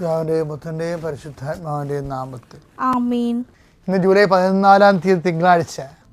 പിതാവിന്റെയും പുത്രന്റെയും പരിശുദ്ധാത്മാവിന്റെയും നാമത്തിൽ. ഇന്ന് ജൂലൈ പതിനാലാം തീയതി തിങ്കളാഴ്ച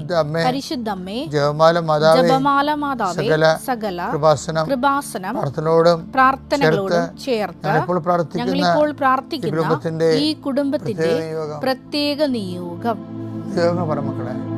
ഇടയാക്കണമേ പരിശുദ്ധ അമ്മേ പരിശുദ്ധമ്മേ ജപമാല മാതാവേ ജപമാല മാതാവേ സകല കൃപാസനം കൃപാസനം പ്രാർത്ഥനയോടും പ്രാർത്ഥനകളോടും ചേർത്ത് ഞങ്ങളിപ്പോൾ പ്രാർത്ഥിക്കുന്ന ഈ പ്രാർത്ഥിക്കുന്ന കുടുംബത്തിന്റെ പ്രത്യേക നിയോഗം. പ്രത്യേക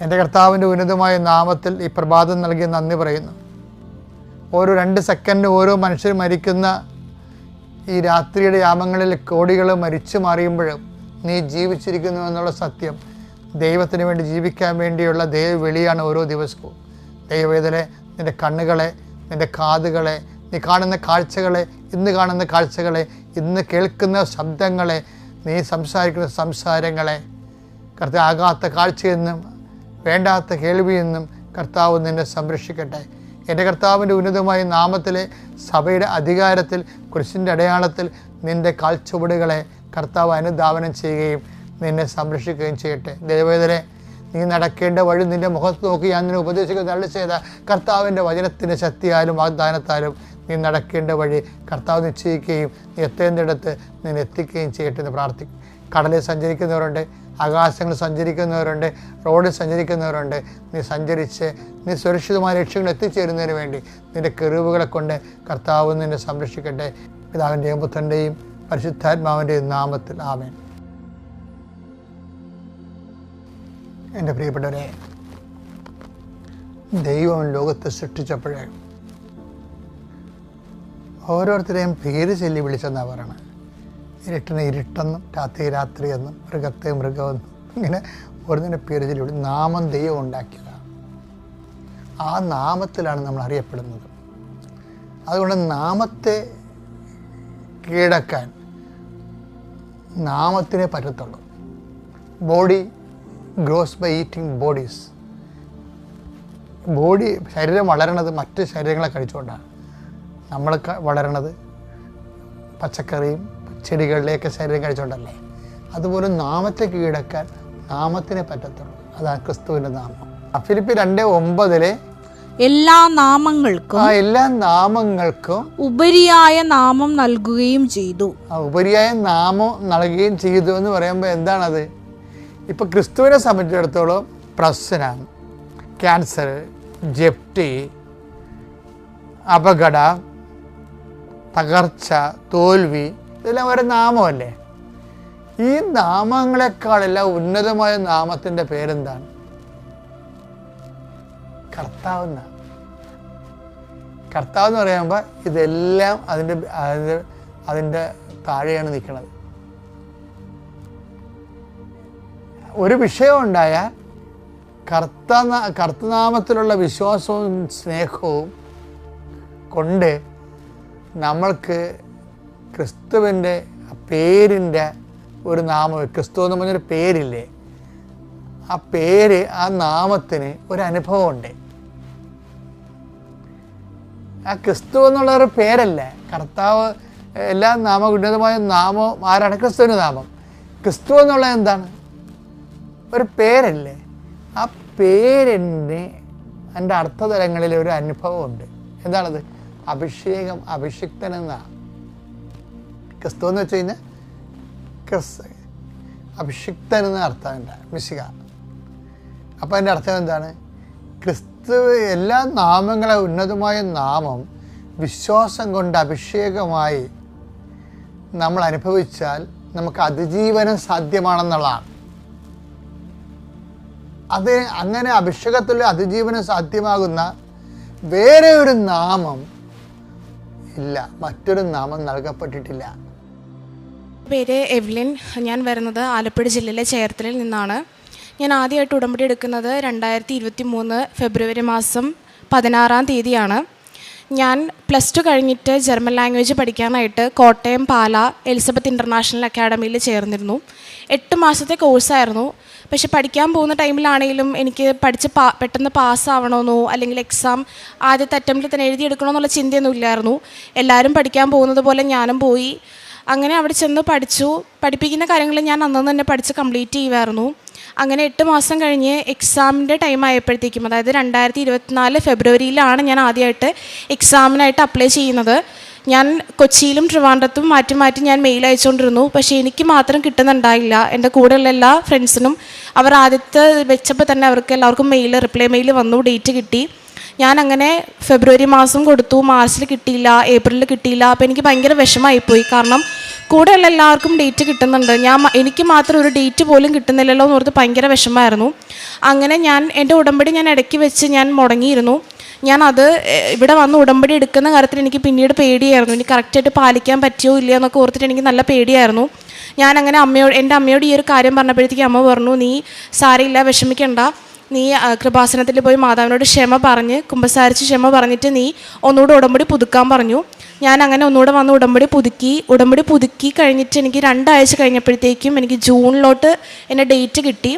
എന്റെ കർത്താവിന്റെ ഉന്നതമായ നാമത്തിൽ ഈ പ്രഭാതം നൽകി നന്ദി പറയുന്നു. ഓരോ രണ്ട് സെക്കൻഡ് ഓരോ മനുഷ്യർ മരിക്കുന്ന ഈ രാത്രിയുടെ യാമങ്ങളിൽ കോടികൾ മരിച്ചു മാറിയുമ്പോഴും നീ ജീവിച്ചിരിക്കുന്നു എന്നുള്ള സത്യം ദൈവത്തിന് വേണ്ടി ജീവിക്കാൻ വേണ്ടിയുള്ള ദൈവ വെളിയാണ് ഓരോ ദിവസവും. ദൈവവേദനെ നിന്റെ കണ്ണുകളെ നിന്റെ കാതുകളെ നീ കാണുന്ന കാഴ്ചകളെ ഇന്ന് കാണുന്ന കാഴ്ചകളെ ഇന്ന് കേൾക്കുന്ന ശബ്ദങ്ങളെ നീ സംസാരിക്കുന്ന സംസാരങ്ങളെ കർത്താവ് ആകാത്ത കാഴ്ചയെന്നും വേണ്ടാത്ത കേൾവിയെന്നും കർത്താവ് നിന്നെ സംരക്ഷിക്കട്ടെ. എന്റെ കർത്താവിന്റെ ഉന്നതമായ നാമത്തിലെ സഭയുടെ അധികാരത്തിൽ കുരിശിന്റെ അടയാളത്തിൽ നിന്റെ കാൽച്ചുവടുകളെ കർത്താവ് അനുധാവനം ചെയ്യുകയും നിന്നെ സംരക്ഷിക്കുകയും ചെയ്യട്ടെ. ദൈവവേദനെ നീ നടക്കേണ്ട വഴി നിന്റെ മുഖത്ത് നോക്കി ഞാൻ നിന്നെ ഉപദേശിക്കുന്ന. തള്ളി ചെയ്ത കർത്താവിന്റെ വചനത്തിന്റെ ശക്തിയാലും വാഗ്ദാനത്താലും നീ നടക്കേണ്ട വഴി കർത്താവ് നിശ്ചയിക്കുകയും നീ എത്തേണ്ടിടത്ത് നിന്നെ എത്തിക്കുകയും ചെയ്യട്ടെ എന്ന് പ്രാർത്ഥിക്കും. കടലിൽ സഞ്ചരിക്കുന്നവരുണ്ട്. ആകാശങ്ങളിൽ സഞ്ചരിക്കുന്നവരുണ്ട് റോഡിൽ സഞ്ചരിക്കുന്നവരുണ്ട്. നീ സഞ്ചരിച്ച് നീ സുരക്ഷിതമായ ലക്ഷ്യങ്ങൾ എത്തിച്ചേരുന്നതിന് വേണ്ടി നിന്റെ കെറിവുകളെ കൊണ്ട് കർത്താവ് നിന്നെ സംരക്ഷിക്കട്ടെ. പിതാവിന്റെയും പുത്രന്റെയും പരിശുദ്ധാത്മാവിന്റെയും നാമത്തിൽ ആമേൻ. എന്റെ പ്രിയപ്പെട്ടവരെ ദൈവം ലോകത്തെ സൃഷ്ടിച്ചപ്പോഴേ ഓരോരുത്തരെയും പേര് ചൊല്ലി വിളിച്ചെന്നാണ് പറയണത് ഇരുട്ടിനെ ഇരുട്ടെന്നും രാത്രി രാത്രി എന്നും മൃഗത്തെ മൃഗമെന്നും ഇങ്ങനെ ഓരോന്നിന്റെ പേരിലൂടെ നാമം ദൈവം ഉണ്ടാക്കിയതാണ്. ആ നാമത്തിലാണ് നമ്മൾ അറിയപ്പെടുന്നത്. അതുകൊണ്ട് നാമത്തെ കീഴടക്കാൻ നാമത്തിനെ പറ്റത്തുള്ളൂ. Body grows by eating bodies. Body ശരീരം വളരണത് മറ്റ് ശരീരങ്ങളെ കഴിച്ചുകൊണ്ടാണ്. നമ്മൾ വളരണത് പച്ചക്കറിയും ചെടികളിലേക്ക് ശരീരം കഴിച്ചുകൊണ്ടല്ലേ അതുപോലെ നാമത്തെ കീഴടക്കാൻ നാമത്തിനെ പറ്റത്തുള്ളൂ. അതാണ് ക്രിസ്തുവിന്റെ നാമം. ഫിലിപ്പി രണ്ട് ഒമ്പതിലെ എല്ലാ നാമങ്ങൾക്കും ആ എല്ലാ നാമങ്ങൾക്കും ഉപരിയായ നാമം നൽകുകയും ചെയ്തു. ആ ഉപരിയായ നാമം നൽകുകയും ചെയ്തു എന്ന് പറയുമ്പോൾ എന്താണത്? ഇപ്പോൾ ക്രിസ്തുവിനെ സംബന്ധിച്ചിടത്തോളം പ്രശ്നം ക്യാൻസർ ജപ്തി അപകട തകർച്ച തോൽവി ഇതെല്ലാം ഒരു നാമമല്ലേ? ഈ നാമങ്ങളെക്കാളെല്ലാം ഉന്നതമായ നാമത്തിന്റെ പേരെന്താണ്? കർത്താവ് കർത്താവ് എന്ന് പറയുമ്പോൾ ഇതെല്ലാം അതിന്റെ അതിന്റെ അതിന്റെ താഴെയാണ് നിൽക്കുന്നത്. ഒരു വിഷയം ഉണ്ടായാൽ കർത്ത കർത്തനാമത്തിലുള്ള വിശ്വാസവും സ്നേഹവും കൊണ്ട് നമ്മൾക്ക് ക്രിസ്തുവിന്റെ പേരിന്റെ ഒരു നാമം ക്രിസ്തു എന്ന് പറഞ്ഞൊരു പേരില്ലേ? ആ പേര് ആ നാമത്തിന് ഒരു അനുഭവമുണ്ട്. ആ ക്രിസ്തു എന്നുള്ള ഒരു പേരല്ലേ? കർത്താവ് എല്ലാ നാമം ഉന്നതമായ നാമം ആരാണ്? ക്രിസ്തുവിന്റെ നാമം. ക്രിസ്തു എന്നുള്ളത് എന്താണ്? ഒരു പേരല്ലേ? ആ പേരിന് എന്റെ അർത്ഥതലങ്ങളിൽ ഒരു അനുഭവമുണ്ട്. എന്താണത്? അഭിഷേകം അഭിഷിക്തൻ എന്നാണ്. ക്രിസ്തു എന്ന് വെച്ച് കഴിഞ്ഞാൽ ക്രിസ് അഭിഷിക്തൻ എന്ന അർത്ഥമുണ്ട് മിശിക. അപ്പോൾ അതിന്റെ അർത്ഥം എന്താണ്? ക്രിസ്തു എല്ലാ നാമങ്ങളെ ഉന്നതമായ നാമം വിശ്വാസം കൊണ്ട് അഭിഷേകമായി നമ്മൾ അനുഭവിച്ചാൽ നമുക്ക് അതിജീവനം സാധ്യമാണെന്നുള്ളതാണ്. അത് അങ്ങനെ അഭിഷേകത്തിൽ അതിജീവനം സാധ്യമാകുന്ന വേറെ ഒരു നാമം ഇല്ല. മറ്റൊരു നാമം നൽകപ്പെട്ടിട്ടില്ല. പേര് എവ്ലിൻ. ഞാൻ വരുന്നത് ആലപ്പുഴ ജില്ലയിലെ ചേർത്തലിൽ നിന്നാണ്. ഞാൻ ആദ്യമായിട്ട് ഉടമ്പടി എടുക്കുന്നത് രണ്ടായിരത്തി ഇരുപത്തി മൂന്ന് ഫെബ്രുവരി മാസം പതിനാറാം തീയതിയാണ്. ഞാൻ പ്ലസ് ടു കഴിഞ്ഞിട്ട് ജർമ്മൻ ലാംഗ്വേജ് പഠിക്കാനായിട്ട് കോട്ടയം പാല എലിസബത്ത് ഇന്റർനാഷണൽ അക്കാഡമിയിൽ ചേർന്നിരുന്നു. എട്ട് മാസത്തെ കോഴ്സായിരുന്നു. പക്ഷെ പഠിക്കാൻ പോകുന്ന ടൈമിലാണെങ്കിലും എനിക്ക് പഠിച്ച് പാ പെട്ടെന്ന് പാസ്സാവണമെന്നോ അല്ലെങ്കിൽ എക്സാം ആദ്യത്തെ അറ്റംപ്റ്റിൽ തന്നെ എഴുതിയെടുക്കണമെന്നുള്ള ചിന്തയൊന്നും ഇല്ലായിരുന്നു. എല്ലാവരും പഠിക്കാൻ പോകുന്നത് പോലെ ഞാനും പോയി. അങ്ങനെ അവിടെ ചെന്ന് പഠിച്ചു. പഠിപ്പിക്കുന്ന കാര്യങ്ങൾ ഞാൻ അന്നു തന്നെ പഠിച്ച് കംപ്ലീറ്റ് ചെയ്യുമായിരുന്നു അങ്ങനെ എട്ട് മാസം കഴിഞ്ഞ് എക്സാമിന്റെ ടൈം ആയപ്പോഴത്തേക്കും അതായത് രണ്ടായിരത്തി ഇരുപത്തിനാല് ഫെബ്രുവരിയിലാണ് ഞാൻ ആദ്യമായിട്ട് എക്സാമിനായിട്ട് അപ്ലൈ ചെയ്യുന്നത്. ഞാൻ കൊച്ചിയിലും ട്രിവാൻഡ്രത്തും മാറ്റി മാറ്റി ഞാൻ മെയിൽ അയച്ചുകൊണ്ടിരുന്നു. പക്ഷേ എനിക്ക് മാത്രം കിട്ടുന്നുണ്ടായില്ല. എന്റെ കൂടെയുള്ള എല്ലാ ഫ്രണ്ട്സിനും അവർ ആദ്യത്തെ വെച്ചപ്പോൾ തന്നെ അവർക്ക് എല്ലാവർക്കും മെയിൽ റിപ്ലൈ മെയിൽ വന്നു ഡേറ്റ് കിട്ടി. ഞാൻ അങ്ങനെ ഫെബ്രുവരി മാസം കൊടുത്തു മാർച്ചിൽ കിട്ടിയില്ല ഏപ്രിലിൽ കിട്ടിയില്ല അപ്പോൾ എനിക്ക് ഭയങ്കര വിഷമമായിപ്പോയി കാരണം കൂടെയുള്ള എല്ലാവർക്കും ഡേറ്റ് കിട്ടുന്നുണ്ട്. ഞാൻ എനിക്ക് മാത്രം ഒരു ഡേറ്റ് പോലും കിട്ടുന്നില്ലല്ലോ എന്ന് ഓർത്ത് ഭയങ്കര വിഷമമായിരുന്നു. അങ്ങനെ ഞാൻ എന്റെ ഉടമ്പടി ഞാൻ ഇടയ്ക്ക് വെച്ച് ഞാൻ മുടങ്ങിയിരുന്നു. ഞാൻ അത് ഇവിടെ വന്ന് ഉടമ്പടി എടുക്കുന്ന കാര്യത്തിൽ എനിക്ക് പിന്നീട് പേടിയായിരുന്നു. എനിക്ക് കറക്റ്റായിട്ട് പാലിക്കാൻ പറ്റിയോ ഇല്ലയോ എന്നൊക്കെ ഓർത്തിട്ട് എനിക്ക് നല്ല പേടിയായിരുന്നു. ഞാൻ അങ്ങനെ അമ്മയോട് എന്റെ അമ്മയോട് ഈ ഒരു കാര്യം പറഞ്ഞപ്പോഴത്തേക്ക് അമ്മ പറഞ്ഞു നീ സാരയില്ല വിഷമിക്കണ്ട. നീ കൃപാസനത്തിൽ പോയി മാതാവിനോട് ക്ഷമ പറഞ്ഞ് കുമ്പസാരിച്ച് ക്ഷമ പറഞ്ഞിട്ട് നീ ഒന്നുകൂടെ ഉടമ്പടി പുതുക്കാൻ പറഞ്ഞു. ഞാൻ അങ്ങനെ ഒന്നുകൂടെ വന്ന് ഉടമ്പടി പുതുക്കി ഉടമ്പടി പുതുക്കി കഴിഞ്ഞിട്ട് എനിക്ക് രണ്ടാഴ്ച കഴിഞ്ഞപ്പോഴത്തേക്കും എനിക്ക് ജൂണിലോട്ട് എന്നെ ഡേറ്റ് കിട്ടി.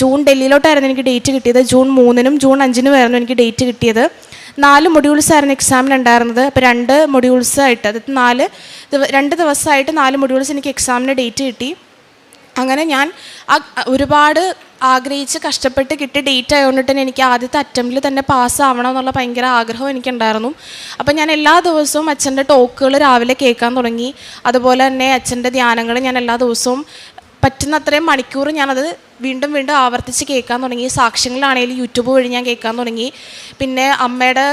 ജൂൺ ഡൽഹിയിലോട്ടായിരുന്നു എനിക്ക് ഡേറ്റ് കിട്ടിയത്. ജൂൺ മൂന്നിനും ജൂൺ അഞ്ചിനുമായിരുന്നു എനിക്ക് ഡേറ്റ് കിട്ടിയത്. നാല് മൊഡ്യൂൾസ് ആയിരുന്നു എക്സാമിന് ഉണ്ടായിരുന്നത്. അപ്പോൾ രണ്ട് മൊഡ്യൂൾസ് ആയിട്ട് അതായത് നാല് രണ്ട് ദിവസമായിട്ട് നാല് മൊഡ്യൂൾസ് എനിക്ക് എക്സാമിന് ഡേറ്റ് കിട്ടി. അങ്ങനെ ഞാൻ ഒരുപാട് ആഗ്രഹിച്ച് കഷ്ടപ്പെട്ട് കിട്ടിയ ഡേറ്റ് ആയതുകൊണ്ട് തന്നെ എനിക്ക് ആദ്യത്തെ അറ്റംപ്റ്റിൽ തന്നെ പാസ്സാവണം എന്നുള്ള ഭയങ്കര ആഗ്രഹം എനിക്കുണ്ടായിരുന്നു. അപ്പം ഞാൻ എല്ലാ ദിവസവും അച്ഛന്റെ ടോക്കുകൾ രാവിലെ കേൾക്കാൻ തുടങ്ങി. അതുപോലെ തന്നെ അച്ഛന്റെ ധ്യാനങ്ങൾ ഞാൻ എല്ലാ ദിവസവും പറ്റുന്ന അത്രയും മണിക്കൂർ ഞാനത് വീണ്ടും വീണ്ടും ആവർത്തിച്ച് കേൾക്കാൻ തുടങ്ങി. സാക്ഷ്യങ്ങളാണെങ്കിലും യൂട്യൂബ് വഴി ഞാൻ കേൾക്കാൻ തുടങ്ങി. പിന്നെ അമ്മയുടെ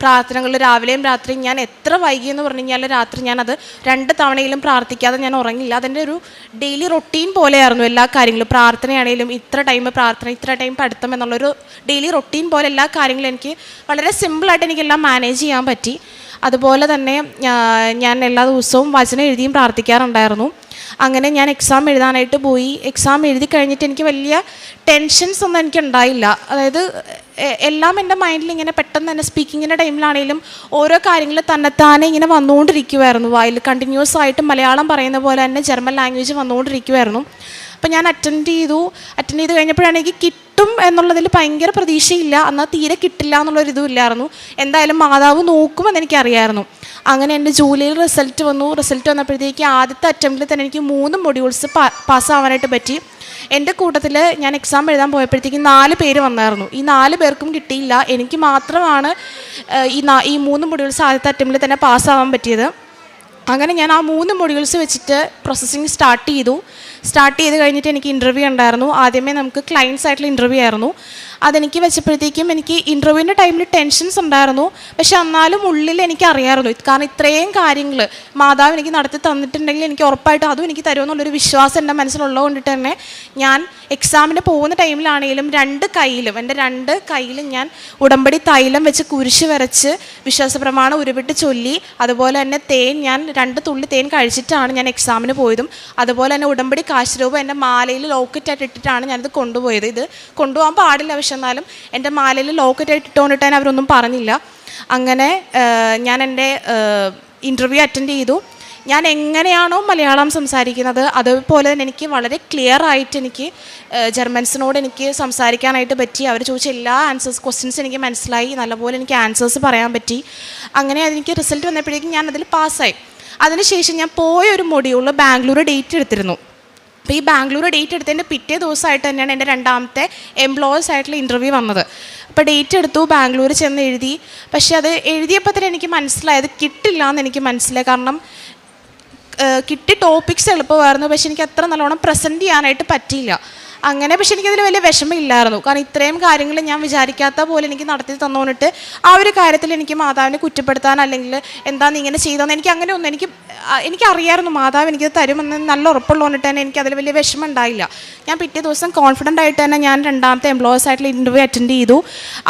പ്രാർത്ഥനകൾ രാവിലെയും രാത്രിയും ഞാൻ എത്ര വൈകിയെന്ന് പറഞ്ഞു കഴിഞ്ഞാൽ രാത്രി ഞാനത് രണ്ട് തവണയിലും പ്രാർത്ഥിക്കാതെ ഞാൻ ഉറങ്ങില്ല. അതിന്റെ ഒരു ഡെയിലി റൊട്ടീൻ പോലെയായിരുന്നു എല്ലാ കാര്യങ്ങളും. പ്രാർത്ഥനയാണെങ്കിലും ഇത്ര ടൈം പ്രാർത്ഥന ഇത്ര ടൈം പഠിത്തം എന്നുള്ളൊരു ഡെയിലി റൊട്ടീൻ പോലെ എല്ലാ കാര്യങ്ങളും എനിക്ക് വളരെ സിമ്പിളായിട്ട് എനിക്കെല്ലാം മാനേജ് ചെയ്യാൻ പറ്റി. അതുപോലെ തന്നെ ഞാൻ എല്ലാ ദിവസവും വചനം എഴുതിയും പ്രാർത്ഥിക്കാറുണ്ടായിരുന്നു. അങ്ങനെ ഞാൻ എക്സാം എഴുതാനായിട്ട് പോയി. എക്സാം എഴുതി കഴിഞ്ഞിട്ട് എനിക്ക് വലിയ ടെൻഷൻസ് ഒന്നും എനിക്ക് ഉണ്ടായില്ല. അതായത് എല്ലാം എന്റെ മൈൻഡിൽ ഇങ്ങനെ പെട്ടെന്ന് തന്നെ സ്പീക്കിങ്ങിന്റെ ടൈമിലാണെങ്കിലും ഓരോ കാര്യങ്ങൾ തന്നെത്താനെ ഇങ്ങനെ വന്നുകൊണ്ടിരിക്കുമായിരുന്നു വായിൽ കണ്ടിന്യൂസ് ആയിട്ട് മലയാളം പറയുന്ന പോലെ തന്നെ ജർമ്മൻ ലാംഗ്വേജ് വന്നുകൊണ്ടിരിക്കുമായിരുന്നു അപ്പോൾ ഞാൻ അറ്റൻഡ് ചെയ്തു. അറ്റൻഡ് ചെയ്ത് കഴിഞ്ഞപ്പോഴാണ് എനിക്ക് കിട്ടും എന്നുള്ളതിൽ ഭയങ്കര പ്രതീക്ഷയില്ല. എന്നാൽ തീരെ കിട്ടില്ല എന്നുള്ളൊരിതും ഇല്ലായിരുന്നു. എന്തായാലും മാതാവ് നോക്കുമെന്ന് എനിക്കറിയായിരുന്നു. അങ്ങനെ എന്റെ ജൂലൈയിൽ റിസൾട്ട് വന്നു. റിസൾട്ട് വന്നപ്പോഴത്തേക്ക് ആദ്യത്തെ അറ്റംപ്റ്റിൽ തന്നെ എനിക്ക് മൂന്ന് മൊഡ്യൂൾസ് പാസ്സാവാനായിട്ട് പറ്റി. എന്റെ കൂട്ടത്തിൽ ഞാൻ എക്സാം എഴുതാൻ പോയപ്പോഴത്തേക്ക് നാല് പേര് വന്നായിരുന്നു. ഈ നാല് പേർക്കും കിട്ടിയില്ല. എനിക്ക് മാത്രമാണ് ഈ ഈ മൂന്ന് മൊഡ്യൂൾസ് ആദ്യത്തെ അറ്റംപ്റ്റിൽ തന്നെ പാസ്സാവാൻ പറ്റിയത്. അങ്ങനെ ഞാൻ ആ മൂന്ന് മൊഡ്യൂൾസ് വെച്ചിട്ട് പ്രോസസ്സിങ് സ്റ്റാർട്ട് ചെയ്തു. സ്റ്റാർട്ട് ചെയ്ത് കഴിഞ്ഞിട്ട് എനിക്ക് ഇന്റർവ്യൂ ഉണ്ടായിരുന്നു. ആദ്യമേ നമുക്ക് ക്ലയൻസ് ആയിട്ടുള്ള ഇന്റർവ്യൂ ആയിരുന്നു. അതെനിക്ക് വെച്ചപ്പോഴത്തേക്കും എനിക്ക് ഇന്റർവ്യൂവിന്റെ ടൈമിൽ ടെൻഷൻസ് ഉണ്ടായിരുന്നു. പക്ഷെ എന്നാലും ഉള്ളിൽ എനിക്ക് അറിയാമായിരുന്നു കാരണം ഇത്രയും കാര്യങ്ങൾ മാതാവ് എനിക്ക് നടത്തി തന്നിട്ടുണ്ടെങ്കിൽ എനിക്ക് ഉറപ്പായിട്ടും അതും എനിക്ക് തരുമെന്നുള്ളൊരു വിശ്വാസം എന്റെ മനസ്സിലുള്ളത് കൊണ്ടിട്ട് തന്നെ ഞാൻ എക്സാമിന് പോകുന്ന ടൈമിലാണെങ്കിലും രണ്ട് കയ്യിലും എന്റെ രണ്ട് കയ്യിലും ഞാൻ ഉടമ്പടി തൈലം വെച്ച് കുരിശ് വരച്ച് വിശ്വാസ പ്രമാണം ഉരുവിട്ട് ചൊല്ലി അതുപോലെ തന്നെ തേൻ ഞാൻ രണ്ട് തുള്ളി തേൻ കഴിച്ചിട്ടാണ് ഞാൻ എക്സാമിന് പോയതും അതുപോലെ തന്നെ ഉടമ്പടി കാശ്രൂപം എന്റെ മാലയിൽ ലോക്കറ്റായിട്ട് ഇട്ടിട്ടാണ് ഞാനിത് കൊണ്ടുപോയത്. ഇത് കൊണ്ടുപോകാൻ പാടില്ല പക്ഷെ എന്നാലും എന്റെ മാലയിൽ ലോക്കറ്റായിട്ട് ഇട്ടുകൊണ്ടിട്ടാൻ അവരൊന്നും പറഞ്ഞില്ല. അങ്ങനെ ഞാൻ എന്റെ ഇന്റർവ്യൂ അറ്റൻഡ് ചെയ്തു. ഞാൻ എങ്ങനെയാണോ മലയാളം സംസാരിക്കുന്നത് അതുപോലെ തന്നെ എനിക്ക് വളരെ ക്ലിയർ ആയിട്ട് എനിക്ക് ജർമ്മൻസിനോട് എനിക്ക് സംസാരിക്കാനായിട്ട് പറ്റി. അവർ ചോദിച്ച എല്ലാ ആൻസേഴ്സ് ക്വസ്റ്റ്യൻസ് എനിക്ക് മനസ്സിലായി. നല്ലപോലെ എനിക്ക് ആൻസേഴ്സ് പറയാൻ പറ്റി. അങ്ങനെ അതെനിക്ക് റിസൾട്ട് വന്നപ്പോഴേക്കും ഞാൻ അതിൽ പാസ്സായി അതിനുശേഷം ഞാൻ പോയ ഒരു മൊഡ്യൂളിൽ ബാംഗ്ലൂർ ഡേറ്റ് എടുത്തിരുന്നു. അപ്പോൾ ഈ ബാംഗ്ലൂർ ഡേറ്റ് എടുത്തതിന്റെ പിറ്റേ ദിവസമായിട്ട് തന്നെയാണ് എന്റെ രണ്ടാമത്തെ എംപ്ലോയേഴ്സ് ആയിട്ടുള്ള ഇന്റർവ്യൂ വന്നത്. അപ്പോൾ ഡേറ്റ് എടുത്തു ബാംഗ്ലൂർ ചെന്ന് എഴുതി. പക്ഷേ അത് എഴുതിയപ്പോൾ തന്നെ എനിക്ക് മനസ്സിലായത് കിട്ടില്ല എന്ന് എനിക്ക് മനസ്സിലായി. കാരണം ഏഹ് കിട്ടി ടോപ്പിക്സ് എളുപ്പമായിരുന്നു. പക്ഷെ എനിക്ക് അത്ര നല്ലോണം പ്രസന്റ് ചെയ്യാനായിട്ട് പറ്റിയില്ല. അങ്ങനെ പക്ഷെ എനിക്കതിൽ വലിയ വിഷമമില്ലായിരുന്നു. കാരണം ഇത്രയും കാര്യങ്ങൾ ഞാൻ വിചാരിക്കാത്ത പോലെ എനിക്ക് നടത്തി തന്നുകൊണ്ടിട്ട് ആ ഒരു കാര്യത്തിൽ എനിക്ക് മാതാവിനെ കുറ്റപ്പെടുത്താൻ അല്ലെങ്കിൽ എന്താ ഇങ്ങനെ ചെയ്തതെന്ന് എനിക്ക് അങ്ങനെ ഒന്നും എനിക്ക് എനിക്കറിയായിരുന്നു മാതാവ് എനിക്കത് തരുമെന്ന് നല്ല ഉറപ്പുള്ളതുകൊണ്ട് തന്നെ എനിക്ക് അതിൽ വലിയ വിഷമം ഉണ്ടായില്ല ഞാൻ പിറ്റേ ദിവസം കോൺഫിഡന്റ് ആയിട്ട് തന്നെ ഞാൻ രണ്ടാമത്തെ എംപ്ലോയേഴ്സ് ആയിട്ടുള്ള ഇന്റർവ്യൂ അറ്റൻഡ് ചെയ്തു.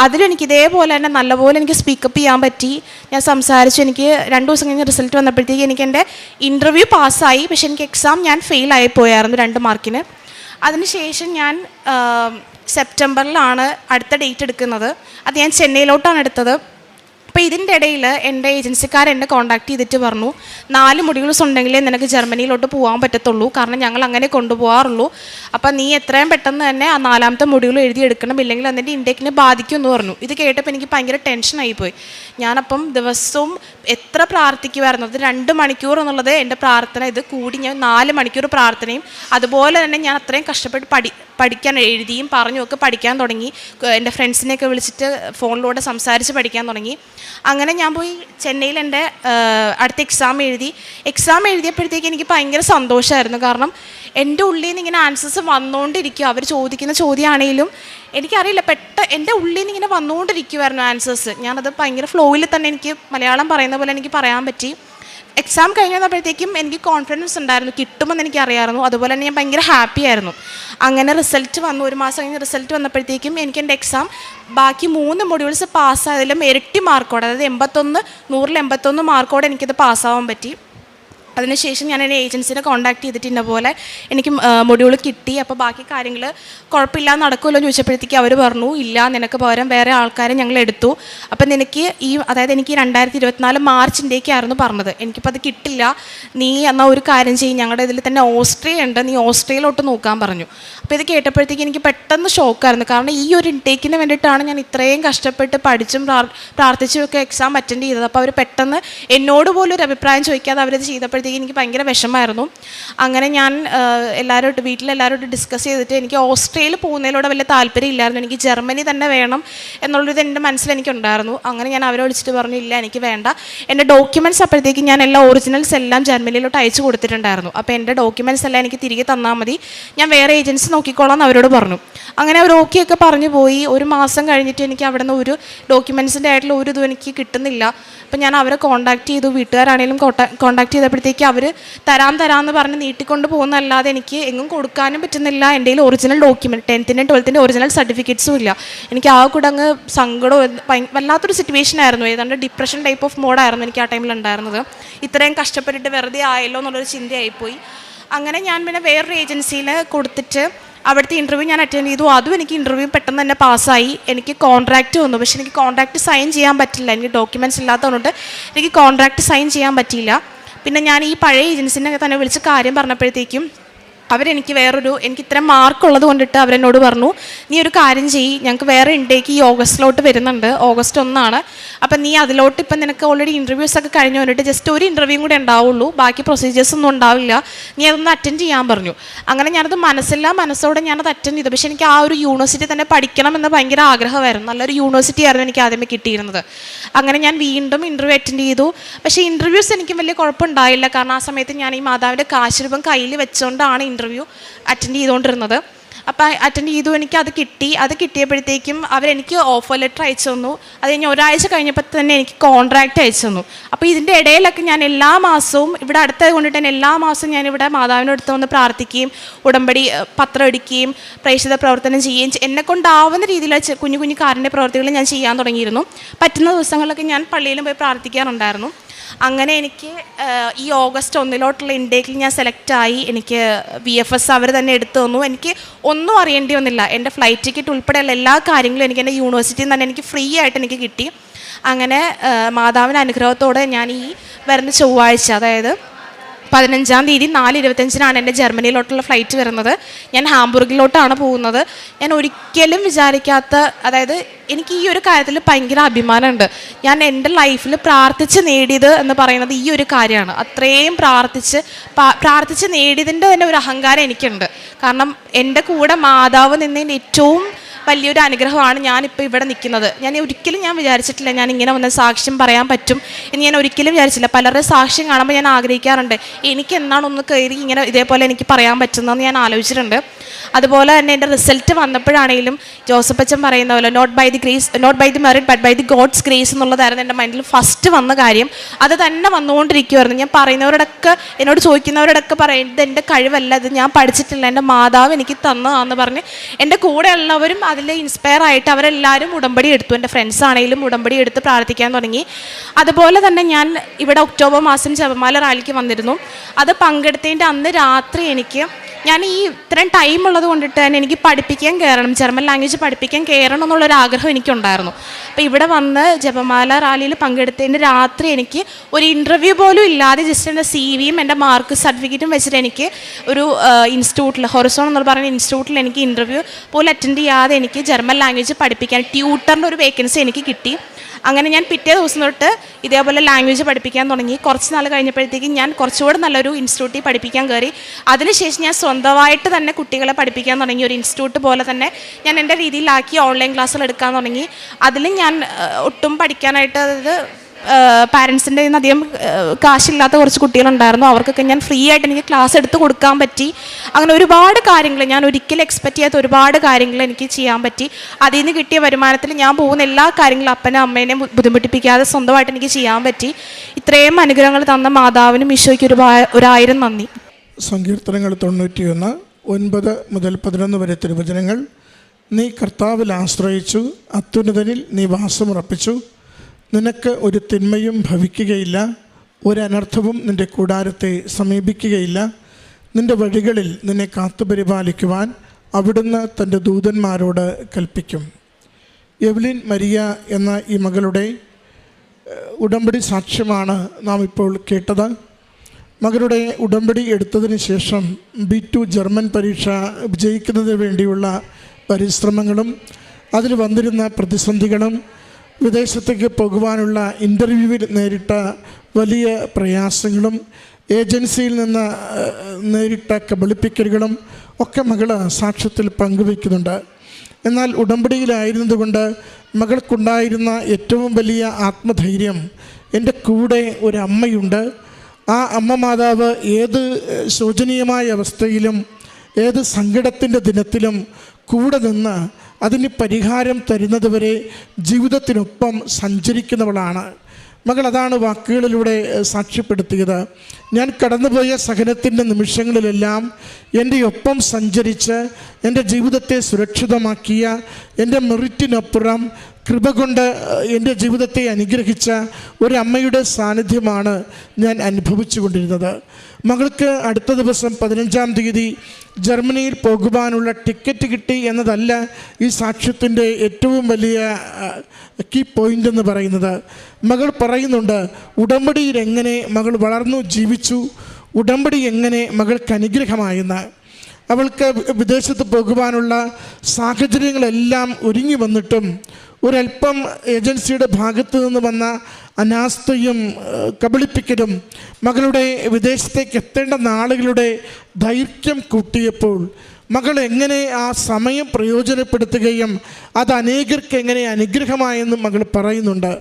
അതിലെനിക്ക് ഇതേപോലെ തന്നെ നല്ലപോലെ എനിക്ക് സ്പീക്കപ്പ് ചെയ്യാൻ പറ്റി. ഞാൻ സംസാരിച്ച്. എനിക്ക് രണ്ട് ദിവസം കഴിഞ്ഞ് റിസൾട്ട് വന്നപ്പോഴത്തേക്ക് എനിക്ക് എന്റെ ഇന്റർവ്യൂ പാസ്സായി പക്ഷെ എനിക്ക് എക്സാം ഞാൻ ഫെയിൽ ആയി പോയായിരുന്നു രണ്ട് മാർക്കിന് അതിനുശേഷം ഞാൻ സെപ്റ്റംബറിലാണ് അടുത്ത ഡേറ്റ് എടുക്കുന്നത്. അത് ഞാൻ ചെന്നൈയിലോട്ടാണ് എടുത്തത്. അപ്പോൾ ഇതിന്റെ ഇടയിൽ എന്റെ ഏജൻസിക്കാർ എന്നെ കോൺടാക്ട് ചെയ്തിട്ട് പറഞ്ഞു നാല് മൊഡ്യൂൾസ് ഉണ്ടെങ്കിലേ നിനക്ക് ജർമ്മനിയിലോട്ട് പോകാൻ പറ്റത്തുള്ളൂ. കാരണം ഞങ്ങൾ അങ്ങനെ കൊണ്ടുപോകാറുള്ളൂ അപ്പോൾ നീ എത്രയും പെട്ടെന്ന് തന്നെ ആ നാലാമത്തെ മൊഡ്യൂൾ എഴുതിയെടുക്കണം ഇല്ലെങ്കിൽ അതിന്റെ ഇൻടേക്കിനെ ബാധിക്കും എന്ന് പറഞ്ഞു. ഇത് കേട്ടപ്പോൾ എനിക്ക് ഭയങ്കര ടെൻഷനായിപ്പോയി ഞാനപ്പം ദിവസവും എത്ര പ്രാർത്ഥിക്കുമായിരുന്നു അത് രണ്ട് മണിക്കൂർ എന്നുള്ളത് എന്റെ പ്രാർത്ഥന. ഇത് കൂടി ഞാൻ നാല് മണിക്കൂർ പ്രാർത്ഥനയും അതുപോലെ തന്നെ ഞാൻ അത്രയും കഷ്ടപ്പെട്ട് പഠി പഠിക്കാൻ എഴുതിയും പറഞ്ഞും ഒക്കെ പഠിക്കാൻ തുടങ്ങി. എന്റെ ഫ്രണ്ട്സിനെയൊക്കെ വിളിച്ചിട്ട് ഫോണിലൂടെ സംസാരിച്ച് പഠിക്കാൻ തുടങ്ങി. അങ്ങനെ ഞാൻ പോയി ചെന്നൈയിൽ എന്റെ അടുത്ത എക്സാം എഴുതി. എക്സാം എഴുതിയപ്പോഴത്തേക്ക് എനിക്ക് ഭയങ്കര സന്തോഷമായിരുന്നു കാരണം എന്റെ ഉള്ളിൽ നിന്ന് ഇങ്ങനെ ആൻസേഴ്സ് വന്നുകൊണ്ടിരിക്കും അവർ ചോദിക്കുന്ന ചോദ്യമാണെങ്കിലും എനിക്കറിയില്ല. പെട്ട എന്റെ ഉള്ളിൽ നിന്ന് ഇങ്ങനെ വന്നുകൊണ്ടിരിക്കുമായിരുന്നു ആൻസേഴ്സ് ഞാനത് ഭയങ്കര ഫ്ലോയിൽ തന്നെ എനിക്ക് മലയാളം പറയുന്ന പോലെ എനിക്ക് പറയാൻ പറ്റി. എക്സാം കഴിഞ്ഞ് വന്നപ്പോഴത്തേക്കും എനിക്ക് കോൺഫിഡൻസ് ഉണ്ടായിരുന്നു കിട്ടുമെന്ന് എനിക്ക് അറിയാമായിരുന്നു അതുപോലെ തന്നെ ഞാൻ ഭയങ്കര ഹാപ്പി ആയിരുന്നു. അങ്ങനെ റിസൾട്ട് വന്നു. ഒരു മാസം കഴിഞ്ഞ് റിസൾട്ട് വന്നപ്പോഴത്തേക്കും എനിക്ക് എന്റെ എക്സാം ബാക്കി മൂന്ന് മൊഡ്യൂൾസ് പാസ്സായതിലും ഇരട്ടി മാർക്കോടെ അതായത് എൺപത്തൊന്ന് നൂറിൽ എൺപത്തൊന്ന് മാർക്കോടെ എനിക്കത് പാസ്സാവാൻ പറ്റി. അതിനുശേഷം ഞാൻ എന്റെ ഏജൻസിനെ കോൺടാക്ട് ചെയ്തിട്ട് പോലെ എനിക്ക് മൊഡ്യൂൾ കിട്ടി. അപ്പോൾ ബാക്കി കാര്യങ്ങൾ കുഴപ്പമില്ല നടക്കുമല്ലോ എന്ന് ചോദിച്ചപ്പോഴത്തേക്ക് അവർ പറഞ്ഞു ഇല്ല നിനക്ക് പകരം വേറെ ആൾക്കാരെ ഞങ്ങൾ എടുത്തു. അപ്പം നിനക്ക് ഈ അതായത് എനിക്ക് രണ്ടായിരത്തി ഇരുപത്തിനാല് മാർച്ചിന്റെയൊക്കെയായിരുന്നു പറഞ്ഞത്. എനിക്കിപ്പോൾ അത് കിട്ടില്ല. നീ എന്നാൽ ഒരു കാര്യം ചെയ്യും. ഞങ്ങളുടെ ഇതിൽ തന്നെ ഓസ്ട്രിയ ഉണ്ട്. നീ ഓസ്ട്രിയയിലോട്ട് നോക്കാൻ പറഞ്ഞു. അപ്പോൾ ഇത് കേട്ടപ്പോഴത്തേക്ക് എനിക്ക് പെട്ടെന്ന് ഷോക്കായിരുന്നു. കാരണം ഈ ഒരു ഇൻടേക്കിന് വേണ്ടിയിട്ടാണ് ഞാൻ ഇത്രയും കഷ്ടപ്പെട്ട് പഠിച്ചും പ്രാർ- പ്രാർത്ഥിച്ചും ഒക്കെ എക്സാം അറ്റൻഡ് ചെയ്തത്. അപ്പോൾ അവർ പെട്ടെന്ന് എന്നോട് പോലും ഒരു അഭിപ്രായം ചോദിക്കാതെ അവരത് ചെയ്തപ്പോഴത്തേക്ക് എനിക്ക് ഭയങ്കര വിഷമമായിരുന്നു. അങ്ങനെ ഞാൻ എല്ലാവരോട്ട് വീട്ടിലെല്ലാവരോട്ട് ഡിസ്കസ് ചെയ്തിട്ട് എനിക്ക് ഓസ്ട്രേലിയയിൽ പോകുന്നതിലൂടെ വലിയ താല്പര്യം ഇല്ലായിരുന്നു എനിക്ക് ജർമ്മനി തന്നെ വേണം എന്നുള്ളൊരു എന്റെ മനസ്സിൽ എനിക്കുണ്ടായിരുന്നു. അങ്ങനെ ഞാൻ അവരെ വിളിച്ചിട്ട് പറഞ്ഞു ഇല്ല എനിക്ക് വേണ്ട. എന്റെ ഡോക്യുമെന്റ്സ് അപ്പോഴത്തേക്ക് ഞാൻ എല്ലാ ഒറിജിനൽസ് എല്ലാം ജർമ്മനിയിലോട്ട് അയച്ചു കൊടുത്തിട്ടുണ്ടായിരുന്നു. അപ്പോൾ എന്റെ ഡോക്യുമെന്റ്സ് എല്ലാം എനിക്ക് തിരികെ തന്നാൽ മതി. ഞാൻ വേറെ ഏജൻസി നോക്കിക്കോളാം അവരോട് പറഞ്ഞു. അങ്ങനെ അവർ ഓക്കെ ഒക്കെ പറഞ്ഞു പോയി. ഒരു മാസം കഴിഞ്ഞിട്ട് എനിക്ക് അവിടെ നിന്ന് ഒരു ഡോക്യുമെൻസിന്റെ ആയിട്ടുള്ള ഒരു ഇതും എനിക്ക് കിട്ടുന്നില്ല. അപ്പം ഞാൻ അവരെ കോൺടാക്ട് ചെയ്തു. വീട്ടുകാരാണെങ്കിലും കോൺടാക്ട് ചെയ്തപ്പോഴത്തേക്ക് അവർ തരാം തരാമെന്ന് പറഞ്ഞ് നീട്ടിക്കൊണ്ട് പോകുന്നതല്ലാതെ എനിക്ക് എങ്ങും കൊടുക്കാനും പറ്റുന്നില്ല. എന്റെ കയ്യിൽ ഒറിജിനൽ ഡോക്യുമെന്റ് ടെൻത്തിന്റെ ട്വൽത്തിന്റെ ഒറിജിനൽ സർട്ടിഫിക്കറ്റ്സും ഇല്ല. എനിക്ക് ആ കൂടെ അങ്ങ് സങ്കടവും വല്ലാത്തൊരു സിറ്റുവേഷൻ ആയിരുന്നു. ഏതാണ്ട് ഡിപ്രഷൻ ടൈപ്പ് ഓഫ് മോഡായിരുന്നു എനിക്ക് ആ ടൈമിൽ ഉണ്ടായിരുന്നത്. ഇത്രയും കഷ്ടപ്പെട്ടിട്ട് വെറുതെ ആയല്ലോ എന്നുള്ളൊരു ചിന്തയായിപ്പോയി. അങ്ങനെ ഞാൻ പിന്നെ വേറൊരു ഏജൻസിയിൽ കൊടുത്തിട്ട് അവിടുത്തെ ഇന്റർവ്യൂ ഞാൻ അറ്റൻഡ് ചെയ്തു. അതും എനിക്ക് ഇന്റർവ്യൂ പെട്ടെന്ന് തന്നെ പാസ്സായി. എനിക്ക് കോൺട്രാക്റ്റ് വന്നു. പക്ഷെ എനിക്ക് കോൺട്രാക്റ്റ് സൈൻ ചെയ്യാൻ പറ്റില്ല. എനിക്ക് ഡോക്യുമെന്റ്സ് ഇല്ലാത്തതുകൊണ്ട് എനിക്ക് കോൺട്രാക്റ്റ് സൈൻ ചെയ്യാൻ പറ്റിയില്ല. പിന്നെ ഞാൻ ഈ പഴയ ഏജൻസിനെ തന്നെ വിളിച്ച് കാര്യം പറഞ്ഞപ്പോഴത്തേക്കും അവരെനിക്ക് വേറൊരു എനിക്ക് ഇത്രയും മാർക്കുള്ളത് കൊണ്ടിട്ട് അവരെന്നോട് പറഞ്ഞു നീ ഒരു കാര്യം ചെയ്യ് ഞങ്ങൾക്ക് വേറെ ഇൻടേക്ക് ഈ ഓഗസ്റ്റിലോട്ട് വരുന്നുണ്ട് ഓഗസ്റ്റ് ഒന്നാണ്. അപ്പം നീ അതിലോട്ട് ഇപ്പം നിനക്ക് ഓൾറെഡി ഇന്റർവ്യൂസ് ഒക്കെ കഴിഞ്ഞു വന്നിട്ട് ജസ്റ്റ് ഒരു ഇന്റർവ്യൂ കൂടെ ഉണ്ടാവുള്ളൂ ബാക്കി പ്രൊസീജിയേഴ്സ് ഒന്നും ഉണ്ടാവില്ല. നീ അതൊന്ന് അറ്റൻഡ് ചെയ്യാൻ പറഞ്ഞു. അങ്ങനെ ഞാനത് മനസ്സില്ല മനസ്സോടെ ഞാനത് അറ്റൻഡ് ചെയ്തു. പക്ഷേ എനിക്ക് ആ ഒരു യൂണിവേഴ്സിറ്റി തന്നെ പഠിക്കണം എന്ന് ഭയങ്കര ആഗ്രഹമായിരുന്നു. നല്ലൊരു യൂണിവേഴ്സിറ്റി ആയിരുന്നു എനിക്ക് ആദ്യമേ കിട്ടിയിരുന്നത്. അങ്ങനെ ഞാൻ വീണ്ടും ഇന്റർവ്യൂ അറ്റൻഡ് ചെയ്തു. പക്ഷേ ഇന്റർവ്യൂസ് എനിക്ക് വലിയ കുഴപ്പമുണ്ടായില്ല. കാരണം ആ സമയത്ത് ഞാൻ ഈ മാതാവിന്റെ കാശ് രൂപം കയ്യിൽ വെച്ചുകൊണ്ടാണ് ഇന്റർവ്യൂ അറ്റൻഡ് ചെയ്തുകൊണ്ടിരുന്നത്. അപ്പോൾ അറ്റൻഡ് ചെയ്തു എനിക്ക് അത് കിട്ടി. അത് കിട്ടിയപ്പോഴത്തേക്കും അവരെനിക്ക് ഓഫർ ലെറ്റർ അയച്ചു തന്നു. അത് കഴിഞ്ഞ് ഒരാഴ്ച കഴിഞ്ഞപ്പോൾ തന്നെ എനിക്ക് കോൺട്രാക്റ്റ് അയച്ചു തന്നു. അപ്പോൾ ഇതിന്റെ ഇടയിലൊക്കെ ഞാൻ എല്ലാ മാസവും ഇവിടെ അടുത്തത് കൊണ്ടിട്ട് തന്നെ എല്ലാ മാസവും ഞാൻ ഇവിടെ മാതാവിന്റെ അടുത്ത് വന്ന് പ്രാർത്ഥിക്കുകയും ഉടമ്പടി പത്രം എടുക്കുകയും പ്രേക്ഷിത പ്രവർത്തനം ചെയ്യുകയും എന്നെ കൊണ്ടാവുന്ന രീതിയിൽ കുഞ്ഞു കുഞ്ഞു കാറിന്റെ പ്രവർത്തികൾ ഞാൻ ചെയ്യാൻ തുടങ്ങിയിരുന്നു. പറ്റുന്ന ദിവസങ്ങളിലൊക്കെ ഞാൻ പള്ളിയിലും പോയി പ്രാർത്ഥിക്കാറുണ്ടായിരുന്നു. അങ്ങനെ എനിക്ക് ഈ ഓഗസ്റ്റ് ഒന്നിലോട്ടുള്ള ഇൻടേക്കിൽ ഞാൻ സെലക്ട് ആയി. എനിക്ക് വി എഫ് എസ് അവർ തന്നെ എടുത്തു തന്നു. എനിക്ക് ഒന്നും അറിയേണ്ടി വന്നില്ല. എന്റെ ഫ്ലൈറ്റ് ടിക്കറ്റ് ഉൾപ്പെടെയുള്ള എല്ലാ കാര്യങ്ങളും എനിക്ക് എന്റെ യൂണിവേഴ്സിറ്റിയിൽ നിന്ന് തന്നെ എനിക്ക് ഫ്രീ ആയിട്ട് എനിക്ക് കിട്ടി. അങ്ങനെ മാതാവിന്റെ അനുഗ്രഹത്തോടെ ഞാൻ ഈ വരുന്ന ചൊവ്വാഴ്ച അതായത് പതിനഞ്ചാം തീയതി നാല് ഇരുപത്തഞ്ചിനാണ് എന്റെ ജർമ്മനിയിലോട്ടുള്ള ഫ്ലൈറ്റ് വരുന്നത്. ഞാൻ ഹാംബുർഗിലോട്ടാണ് പോകുന്നത്. ഞാൻ ഒരിക്കലും വിചാരിക്കാത്ത അതായത് എനിക്ക് ഈ ഒരു കാര്യത്തിൽ ഭയങ്കര അഭിമാനമുണ്ട്. ഞാൻ എന്റെ ലൈഫിൽ പ്രാർത്ഥിച്ച് നേടിയത് എന്ന് പറയുന്നത് ഈ ഒരു കാര്യമാണ്. അത്രയും പ്രാർത്ഥിച്ച് പ്രാർത്ഥിച്ച് നേടിയതിന്റെ തന്നെ ഒരു അഹങ്കാരം എനിക്കുണ്ട്. കാരണം എന്റെ കൂടെ മാതാവ് നിന്നതിന്റെ ഏറ്റവും വലിയൊരു അനുഗ്രഹമാണ് ഞാനിപ്പോൾ ഇവിടെ നിൽക്കുന്നത്. ഞാൻ ഒരിക്കലും ഞാൻ വിചാരിച്ചിട്ടില്ല ഞാൻ ഇങ്ങനെ വന്ന് സാക്ഷ്യം പറയാൻ പറ്റും എന്ന് ഞാൻ ഒരിക്കലും വിചാരിച്ചില്ല. പലരുടെ സാക്ഷ്യം കാണുമ്പോൾ ഞാൻ ആഗ്രഹിക്കാറുണ്ട് എനിക്ക് എന്നാണ് ഒന്ന് കയറി ഇങ്ങനെ ഇതേപോലെ എനിക്ക് പറയാൻ പറ്റുന്നതെന്ന് ഞാൻ ആലോചിച്ചിട്ടുണ്ട്. അതുപോലെ തന്നെ എന്റെ റിസൾട്ട് വന്നപ്പോഴാണെങ്കിലും ജോസഫ് അച്ഛൻ പറയുന്ന പോലെ not by the grace not by the merit but by the God's grace എന്നുള്ളതായിരുന്നു എന്റെ മൈൻഡിൽ ഫസ്റ്റ് വന്ന കാര്യം. അത് തന്നെ വന്നുകൊണ്ടിരിക്കുമായിരുന്നു ഞാൻ പറയുന്നവരോടൊക്കെ എന്നോട് ചോദിക്കുന്നവരോടൊക്കെ പറയുന്നത് എന്റെ കഴിവല്ല ഇത് ഞാൻ പഠിച്ചിട്ടില്ല എന്റെ മാതാവ് എനിക്ക് തന്നതാന്ന് പറഞ്ഞ് എന്റെ കൂടെയുള്ളവരും അതിൽ ഇൻസ്പയർ ആയിട്ട് അവരെല്ലാവരും ഉടമ്പടി എടുത്തു. എന്റെ ഫ്രണ്ട്സ് ആണെങ്കിലും ഉടമ്പടി എടുത്ത് പ്രാർത്ഥിക്കാൻ തുടങ്ങി. അതുപോലെ തന്നെ ഞാൻ ഇവിടെ ഒക്ടോബർ മാസം ജപമാല റാലിക്ക് വന്നിരുന്നു. അത് പങ്കെടുത്തതിന്റെ അന്ന് രാത്രി എനിക്ക് ഞാൻ ഈ ഇത്രയും ടൈം ഉള്ളത് കൊണ്ടിട്ട് തന്നെ എനിക്ക് പഠിപ്പിക്കാൻ കയറണം ജർമ്മൻ ലാംഗ്വേജ് പഠിപ്പിക്കാൻ കയറണം എന്നുള്ളൊരു ആഗ്രഹം എനിക്കുണ്ടായിരുന്നു. അപ്പോൾ ഇവിടെ വന്ന് ജപമാല റാലിയിൽ പങ്കെടുത്തതിന്റെ രാത്രി എനിക്ക് ഒരു ഇന്റർവ്യൂ പോലും ഇല്ലാതെ ജസ്റ്റ് എന്റെ സി വിയും എന്റെ മാർക്ക് സർട്ടിഫിക്കറ്റും വെച്ചിട്ട് എനിക്ക് ഒരു ഇൻസ്റ്റിറ്റ്യൂട്ടിൽ ഹൊറസോൺ എന്ന് പറയുന്ന ഇൻസ്റ്റിറ്റ്യൂട്ടിൽ എനിക്ക് ഇന്റർവ്യൂ പോലും അറ്റൻഡ് ചെയ്യാതെ എനിക്ക് ജർമ്മൻ ലാംഗ്വേജ് പഠിപ്പിക്കാൻ ട്യൂട്ടറിന്റെ ഒരു വേക്കൻസി എനിക്ക് കിട്ടി. അങ്ങനെ ഞാൻ പിറ്റേ ദിവസം തൊട്ട് ഇതേപോലെ ലാംഗ്വേജ് പഠിപ്പിക്കാൻ തുടങ്ങി. കുറച്ച് നാൾ കഴിഞ്ഞപ്പോഴത്തേക്കും ഞാൻ കുറച്ചുകൂടെ നല്ലൊരു ഇൻസ്റ്റിറ്റ്യൂട്ടിൽ പഠിപ്പിക്കാൻ കയറി. അതിനുശേഷം ഞാൻ സ്വന്തമായിട്ട് തന്നെ കുട്ടികളെ പഠിപ്പിക്കാൻ തുടങ്ങി. ഒരു ഇൻസ്റ്റിറ്റ്യൂട്ട് പോലെ തന്നെ ഞാൻ എന്റെ രീതിയിലാക്കി ഓൺലൈൻ ക്ലാസ്സുകൾ എടുക്കാൻ തുടങ്ങി. അതിലും ഞാൻ ഒട്ടും പഠിക്കാനായിട്ട് അതായത് പാരൻസിന്റെ അധികം കാശില്ലാത്ത കുറച്ച് കുട്ടികളുണ്ടായിരുന്നു. അവർക്കൊക്കെ ഞാൻ ഫ്രീ ആയിട്ട് എനിക്ക് ക്ലാസ് എടുത്ത് കൊടുക്കാൻ പറ്റി. അങ്ങനെ ഒരുപാട് കാര്യങ്ങൾ ഞാൻ ഒരിക്കലും എക്സ്പെക്റ്റ് ചെയ്യാത്ത ഒരുപാട് കാര്യങ്ങൾ എനിക്ക് ചെയ്യാൻ പറ്റി. അതിൽ നിന്ന് കിട്ടിയ വരുമാനത്തിൽ ഞാൻ പോകുന്ന എല്ലാ കാര്യങ്ങളും അപ്പനും അമ്മേനെയും ബു- ബുദ്ധിമുട്ടിപ്പിക്കാതെ സ്വന്തമായിട്ട് എനിക്ക് ചെയ്യാൻ പറ്റി. ഇത്രയും അനുഗ്രഹങ്ങൾ തന്ന മാതാവിനും ഈശോയ്ക്ക് ഒരു ഒരായിരം നന്ദി. സങ്കീർത്തനങ്ങൾ തൊണ്ണൂറ്റിയൊന്ന് ഒൻപത് മുതൽ പതിനൊന്ന് വരെ തിരുവചനങ്ങൾ. നീ കർത്താവിൽ ആശ്രയിച്ചു അത്യുന്നതനിൽ നീ വാസമുറപ്പിച്ചു. നിനക്ക് ഒരു തിന്മയും ഭവിക്കുകയില്ല ഒരനർത്ഥവും നിന്റെ കൂടാരത്തെ സമീപിക്കുകയില്ല. നിന്റെ വഴികളിൽ നിന്നെ കാത്തുപരിപാലിക്കുവാൻ അവിടുന്ന് തന്റെ ദൂതന്മാരോട് കൽപ്പിക്കും. എവ്ലിൻ മരിയ എന്ന ഈ മകളുടെ ഉടമ്പടി സാക്ഷ്യമാണ് നാം ഇപ്പോൾ കേട്ടത്. മകളുടെ ഉടമ്പടി എടുത്തതിന് ശേഷം ബി ടു ജർമ്മൻ പരീക്ഷ വിജയിക്കുന്നതിന് വേണ്ടിയുള്ള പരിശ്രമങ്ങളും അതിൽ വന്നിരുന്ന പ്രതിസന്ധികളും വിദേശത്തേക്ക് പോകുവാനുള്ള ഇന്റർവ്യൂവിൽ നേരിട്ട വലിയ പ്രയാസങ്ങളും ഏജൻസിയിൽ നിന്ന് നേരിട്ട കബളിപ്പിക്കലുകളും ഒക്കെ മകൾ സാക്ഷ്യത്തിൽ പങ്കുവയ്ക്കുന്നുണ്ട്. എന്നാൽ ഉടമ്പടിയിലായിരുന്നതുകൊണ്ട് മകൾക്കുണ്ടായിരുന്ന ഏറ്റവും വലിയ ആത്മധൈര്യം എന്റെ കൂടെ ഒരു അമ്മയുണ്ട്. ആ അമ്മ മാതാവ് ഏത് ശോചനീയമായ അവസ്ഥയിലും ഏത് സങ്കടത്തിന്റെ ദിനത്തിലും കൂടെ നിന്ന് അതിന് പരിഹാരം തരുന്നതുവരെ ജീവിതത്തിനൊപ്പം സഞ്ചരിക്കുന്നവളാണ്. മകൾ അതാണ് വാക്കുകളിലൂടെ സാക്ഷ്യപ്പെടുത്തിയത്. ഞാൻ കടന്നുപോയ സഹനത്തിന്റെ നിമിഷങ്ങളിലെല്ലാം എന്റെ ഒപ്പം സഞ്ചരിച്ച് എന്റെ ജീവിതത്തെ സുരക്ഷിതമാക്കിയ എന്റെ മെറിറ്റിനപ്പുറം കൃപ കൊണ്ട് എന്റെ ജീവിതത്തെ അനുഗ്രഹിച്ച ഒരമ്മയുടെ സാന്നിധ്യമാണ് ഞാൻ അനുഭവിച്ചു കൊണ്ടിരുന്നത് മകൾക്ക് അടുത്ത ദിവസം പതിനഞ്ചാം തീയതി ജർമ്മനിയിൽ പോകുവാനുള്ള ടിക്കറ്റ് കിട്ടി എന്നതല്ല ഈ സാക്ഷ്യത്തിന്റെ ഏറ്റവും വലിയ കീ പോയിന്റ് എന്ന് പറയുന്നത്. മകൾ പറയുന്നുണ്ട് ഉടമ്പടിയിൽ എങ്ങനെ മകൾ വളർന്നു ജീവിച്ചു? ഉടമ്പടി എങ്ങനെ മകൾക്ക് അനുഗ്രഹമായെന്ന്? അവൾക്ക് വിദേശത്ത് പോകുവാനുള്ള സാഹചര്യങ്ങളെല്ലാം ഒരുങ്ങി വന്നിട്ടും ഒരല്പം ഏജൻസിയുടെ ഭാഗത്തു നിന്ന് വന്ന അനാസ്ഥയും കബളിപ്പിക്കലും മകളുടെ വിദേശത്തേക്ക് എത്തേണ്ട നാളുകളുടെ ദൈർഘ്യം കൂട്ടിയപ്പോൾ മകൾ എങ്ങനെ ആ സമയം പ്രയോജനപ്പെടുത്തുകയും അത് അനേകർക്ക് എങ്ങനെ അനുഗ്രഹമായെന്നും മകൾ പറയുന്നുണ്ട്.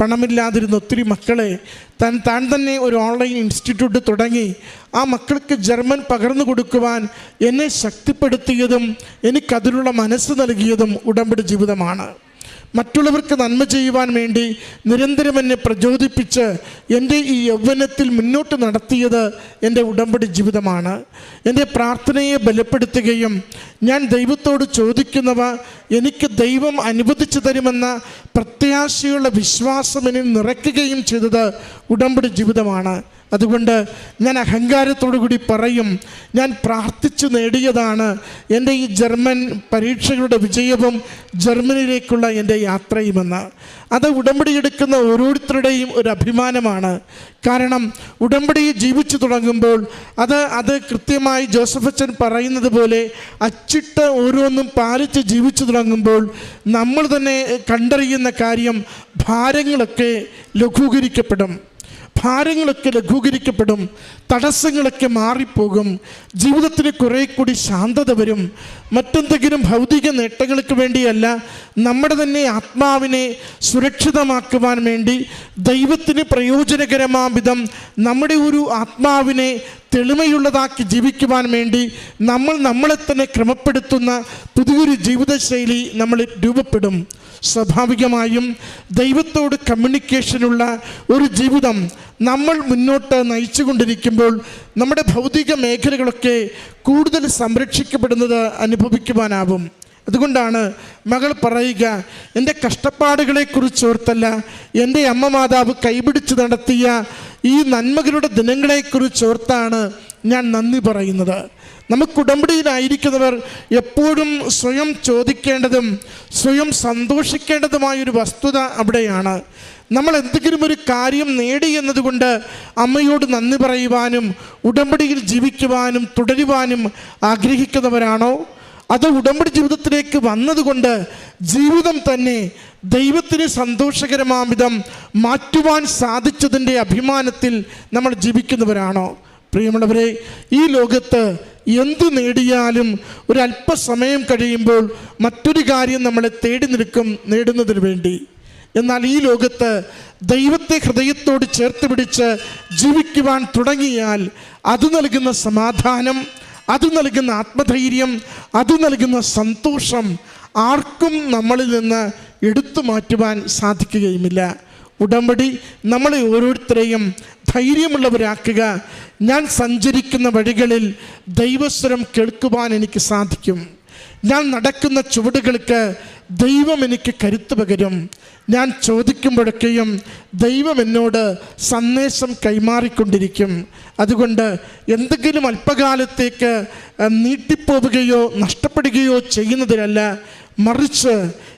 പണമില്ലാതിരുന്ന ഒത്തിരി മക്കളെ താൻ താൻ തന്നെ ഒരു ഓൺലൈൻ ഇൻസ്റ്റിറ്റ്യൂട്ട് തുടങ്ങി. ആ മക്കൾക്ക് ജർമ്മൻ പകർന്നു കൊടുക്കുവാൻ എന്നെ ശക്തിപ്പെടുത്തിയതും എനിക്കതിനുള്ള മനസ്സ് നൽകിയതും ഉടമ്പടി ജീവിതമാണ്. മറ്റുള്ളവർക്ക് നന്മ ചെയ്യുവാൻ വേണ്ടി നിരന്തരം എന്നെ പ്രചോദിപ്പിച്ച് എന്റെ ഈ യൗവനത്തിൽ മുന്നോട്ട് നടത്തിയത് എന്റെ ഉടമ്പടി ജീവിതമാണ്. എന്റെ പ്രാർത്ഥനയെ ബലപ്പെടുത്തുകയും ഞാൻ ദൈവത്തോട് ചോദിക്കുന്നവ എനിക്ക് ദൈവം അനുവദിച്ചു തരുമെന്ന പ്രത്യാശയുള്ള വിശ്വാസം എന്നിൽ നിറയ്ക്കുകയും ചെയ്തത് ഉടമ്പടി ജീവിതമാണ്. അതുകൊണ്ട് ഞാൻ അഹങ്കാരത്തോടു കൂടി പറയും ഞാൻ പ്രാർത്ഥിച്ചു നേടിയതാണ് എന്റെ ഈ ജർമ്മൻ പരീക്ഷകളുടെ വിജയവും ജർമ്മനിയിലേക്കുള്ള എന്റെ യാത്രയുമെന്ന്. അത് ഉടമ്പടി എടുക്കുന്ന ഓരോരുത്തരുടെയും ഒരു അഭിമാനമാണ്. കാരണം ഉടമ്പടി ജീവിച്ചു തുടങ്ങുമ്പോൾ അത് അത് കൃത്യമായി ജോസഫ് അച്ഛൻ പറയുന്നത് പോലെ അച്ചിട്ട് ഓരോന്നും പാലിച്ച് ജീവിച്ചു തുടങ്ങുമ്പോൾ നമ്മൾ തന്നെ കണ്ടറിയുന്ന കാര്യം ഭാരങ്ങളൊക്കെ ലഘൂകരിക്കപ്പെടും. ഭാരങ്ങളൊക്കെ ലഘൂകരിക്കപ്പെടും. തടസ്സങ്ങളൊക്കെ മാറിപ്പോകും. ജീവിതത്തിന് കുറേ കൂടി ശാന്തത വരും. മറ്റെന്തെങ്കിലും ഭൗതിക നേട്ടങ്ങൾക്ക് വേണ്ടിയല്ല നമ്മുടെ തന്നെ ആത്മാവിനെ സുരക്ഷിതമാക്കുവാൻ വേണ്ടി ദൈവത്തിന് പ്രയോജനകരമാം വിധം നമ്മുടെ ഒരു ആത്മാവിനെ തെളിമയുള്ളതാക്കി ജീവിക്കുവാൻ വേണ്ടി നമ്മൾ നമ്മളെ തന്നെ ക്രമപ്പെടുത്തുന്ന പുതിയൊരു ജീവിതശൈലി നമ്മൾ രൂപപ്പെടും. സ്വാഭാവികമായും ദൈവത്തോട് കമ്മ്യൂണിക്കേഷനുള്ള ഒരു ജീവിതം നമ്മൾ മുന്നോട്ട് നയിച്ചുകൊണ്ടിരിക്കുമ്പോൾ നമ്മുടെ ഭൗതിക മേഖലകളൊക്കെ കൂടുതൽ സംരക്ഷിക്കപ്പെടുന്നത് അനുഭവിക്കുവാനാവും. അതുകൊണ്ടാണ് മകൾ പറയുക എന്റെ കഷ്ടപ്പാടുകളെക്കുറിച്ച് ഓർത്തല്ല എന്റെ അമ്മ മാതാവ് കൈപിടിച്ച് നടത്തിയ ഈ നന്മകളുടെ ദിനങ്ങളെക്കുറിച്ച് ഓർത്താണ് ഞാൻ നന്ദി പറയുന്നത്. നമുക്ക് ഉടമ്പടിയിലായിരിക്കുന്നവർ എപ്പോഴും സ്വയം ചോദിക്കേണ്ടതും സ്വയം സന്തോഷിക്കേണ്ടതുമായൊരു വസ്തുത അവിടെയാണ്. നമ്മൾ എന്തെങ്കിലും ഒരു കാര്യം നേടി എന്നതുകൊണ്ട് അമ്മയോട് നന്ദി പറയുവാനും ഉടമ്പടിയിൽ ജീവിക്കുവാനും തുടരുവാനും ആഗ്രഹിക്കുന്നവരാണോ? അത് ഉടമ്പടി ജീവിതത്തിലേക്ക് വന്നതുകൊണ്ട് ജീവിതം തന്നെ ദൈവത്തിന് സന്തോഷകരമാം വിധം മാറ്റുവാൻ സാധിച്ചതിന്റെ അഭിമാനത്തിൽ നമ്മൾ ജീവിക്കുന്നവരാണോ? പ്രിയമുള്ളവരെ ഈ ലോകത്ത് എന്തു നേടിയാലും ഒരല്പസമയം കഴിയുമ്പോൾ മറ്റൊരു കാര്യം നമ്മളെ തേടി നിൽക്കും നേടുന്നതിന് വേണ്ടി. എന്നാൽ ഈ ലോകത്ത് ദൈവത്തെ ഹൃദയത്തോട് ചേർത്ത് പിടിച്ച് ജീവിക്കുവാൻ തുടങ്ങിയാൽ അത് നൽകുന്ന സമാധാനം അത് നൽകുന്ന ആത്മധൈര്യം അത് നൽകുന്ന സന്തോഷം ആർക്കും നമ്മളിൽ നിന്ന് എടുത്തു മാറ്റുവാൻ സാധിക്കുകയുമില്ല. ഉടമ്പടി നമ്മളെ ഓരോരുത്തരെയും ധൈര്യമുള്ളവരാക്കുക. ഞാൻ സഞ്ചരിക്കുന്ന വഴികളിൽ ദൈവസ്വരം കേൾക്കുവാൻ എനിക്ക് സാധിക്കും. ഞാൻ നടക്കുന്ന ചുവടുകൾക്ക് ദൈവം എനിക്ക് കരുത്ത് പകരും. ഞാൻ ചോദിക്കുമ്പോഴൊക്കെയും ദൈവം എന്നോട് സന്ദേശം കൈമാറിക്കൊണ്ടിരിക്കും. അതുകൊണ്ട് എന്തെങ്കിലും അല്പകാലത്തേക്ക് നീട്ടിപ്പോവുകയോ നഷ്ടപ്പെടുകയോ ചെയ്യുന്നതിനല്ല മറിച്ച്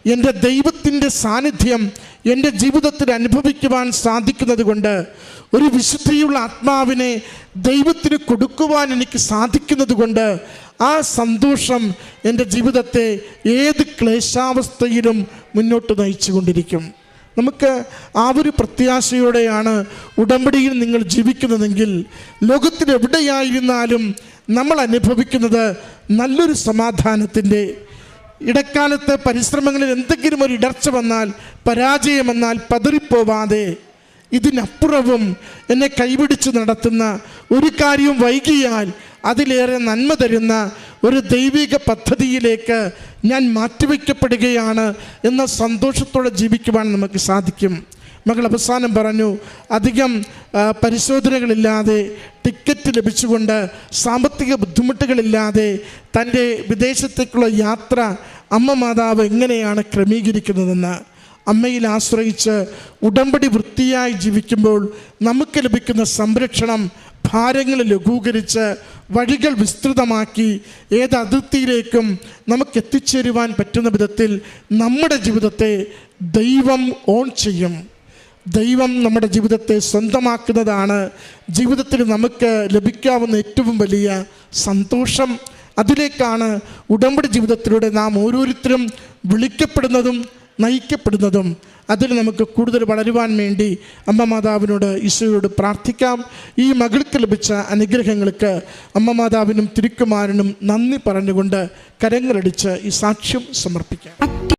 എന്റെ ദൈവത്തിന്റെ സാന്നിധ്യം എന്റെ ജീവിതത്തിൽ അനുഭവിക്കുവാൻ സാധിക്കുന്നത് കൊണ്ട് ഒരു വിശുദ്ധിയുള്ള ആത്മാവിനെ ദൈവത്തിന് കൊടുക്കുവാൻ എനിക്ക് സാധിക്കുന്നത് കൊണ്ട് ആ സന്തോഷം എന്റെ ജീവിതത്തെ ഏത് ക്ലേശാവസ്ഥയിലും മുന്നോട്ട് നയിച്ചു കൊണ്ടിരിക്കും നമുക്ക് ആ ഒരു പ്രത്യാശയോടെയാണ് ഉടമ്പടിയിൽ നിങ്ങൾ ജീവിക്കുന്നതെങ്കിൽ ലോകത്തിൽ എവിടെയായിരുന്നാലും നമ്മൾ അനുഭവിക്കുന്നത് നല്ലൊരു സമാധാനത്തിന്റെ ഇടക്കാലത്ത് പരിശ്രമങ്ങളിൽ എന്തെങ്കിലും ഒരു ഇടർച്ച വന്നാൽ പരാജയം വന്നാൽ പതറിപ്പോവാതെ ഇതിനപ്പുറവും എന്നെ കൈപിടിച്ച് നടത്തുന്ന ഒരു കാര്യവും വൈകിയാൽ അതിലേറെ നന്മ തരുന്ന ഒരു ദൈവിക പദ്ധതിയിലേക്ക് ഞാൻ മാറ്റിവെക്കപ്പെടുകയാണ് എന്ന സന്തോഷത്തോടെ ജീവിക്കുവാൻ നമുക്ക് സാധിക്കും. മകൾ അവസാനം പറഞ്ഞു അധികം പരിശോധനകളില്ലാതെ ടിക്കറ്റ് ലഭിച്ചുകൊണ്ട് സാമ്പത്തിക ബുദ്ധിമുട്ടുകളില്ലാതെ തന്റെ വിദേശത്തേക്കുള്ള യാത്ര അമ്മ മാതാവ് എങ്ങനെയാണ് ക്രമീകരിക്കുന്നതെന്ന് അമ്മയിൽ ആശ്രയിച്ച് ഉടമ്പടി വൃത്തിയായി ജീവിക്കുമ്പോൾ നമുക്ക് ലഭിക്കുന്ന സംരക്ഷണം ഭാരങ്ങൾ ലഘൂകരിച്ച് വഴികൾ വിസ്തൃതമാക്കി ഏത് അതിർത്തിയിലേക്കും നമുക്ക് എത്തിച്ചേരുവാൻ പറ്റുന്ന വിധത്തിൽ നമ്മുടെ ജീവിതത്തെ ദൈവം ഓൺ ചെയ്യും. ദൈവം നമ്മുടെ ജീവിതത്തെ സ്വന്തമാക്കുന്നതാണ്. ജീവിതത്തിൽ നമുക്ക് ലഭിക്കാവുന്ന ഏറ്റവും വലിയ സന്തോഷം. അതിലേക്കാണ് ഉടമ്പടി ജീവിതത്തിലൂടെ നാം ഓരോരുത്തരും വിളിക്കപ്പെടുന്നതും നയിക്കപ്പെടുന്നതും. അതിൽ നമുക്ക് കൂടുതൽ വളരുവാൻ വേണ്ടി അമ്മ മാതാവിനോട് ഈശോയോട് പ്രാർത്ഥിക്കാം. ഈ മകൾക്ക് ലഭിച്ച അനുഗ്രഹങ്ങൾക്ക് അമ്മ മാതാവിനും തിരുക്കുമാരനും നന്ദി പറഞ്ഞുകൊണ്ട് കരങ്ങളടിച്ച് ഈ സാക്ഷ്യം സമർപ്പിക്കാം.